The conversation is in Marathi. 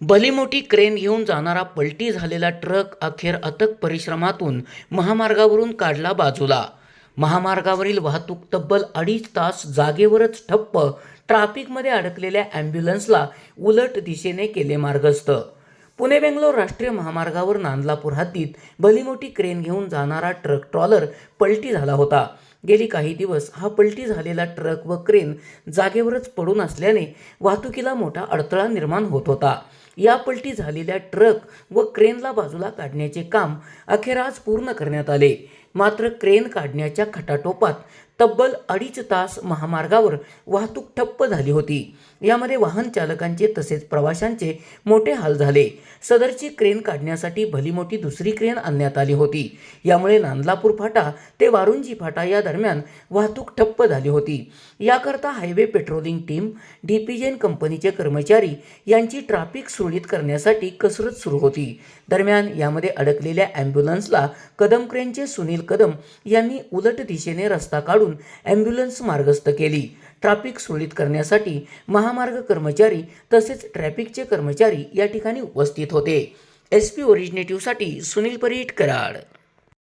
भलीमोठी क्रेन घेऊन जाणारा पलटी झालेला ट्रक अखेर अथक परिश्रमातून महामार्गावरून काढला बाजूला. महामार्गावरील वाहतूक तब्बल अडीच तास जागेवरच ठप्प ट्राफिकमध्ये अडकलेल्या ॲम्ब्युलन्सला उलट दिशेने केले मार्गस्थ. पुणे बेंगलोर राष्ट्रीय महामार्गावर नांदलापूर हद्दीत भलीमोठी क्रेन घेऊन जाणारा ट्रक ट्रॉलर पलटी झाला होता. गेली काही दिवस हा पलटी झालेला ट्रक व क्रेन जागेवरच पडून असल्याने वाहतुकीला मोठा अडथळा निर्माण होत होता. या पलटी झालेल्या ट्रक व क्रेनला बाजूला काढण्याचे काम अखेर आज पूर्ण करण्यात आले. मात्र क्रेन काढण्याच्या खटाटोपात तब्बल अडीच तास महामार्गावर वाहतूक ठप्प झाली होती. यामध्ये वाहन चालकांचे तसेच प्रवाशांचे मोठे हाल झाले. सदरची क्रेन काढण्यासाठी भलीमोठी दुसरी क्रेन आणण्यात आली होती. यामुळे नांदलापूर फाटा ते वारुंजी फाटा या दरम्यान वाहतूक ठप्प झाली होती. याकरता हायवे पेट्रोलिंग टीम डी डीपीजेन कंपनीचे कर्मचारी यांची ट्रॅफिक सुरळीत करण्यासाठी कसरत सुरू होती. दरम्यान यामध्ये अडकलेल्या ॲम्ब्युलन्सला कदम क्रेनचे सुनील कदम यांनी उलट दिशेने रस्ता काढून ॲम्ब्युलन्स मार्गस्थ केली. ट्रॅफिक सुरळीत करण्यासाठी महामार्ग कर्मचारी तसेच ट्रॅफिकचे कर्मचारी या ठिकाणी उपस्थित होते. एस पी ओरिजिनेटिव्हसाठी सुनील परीट कराड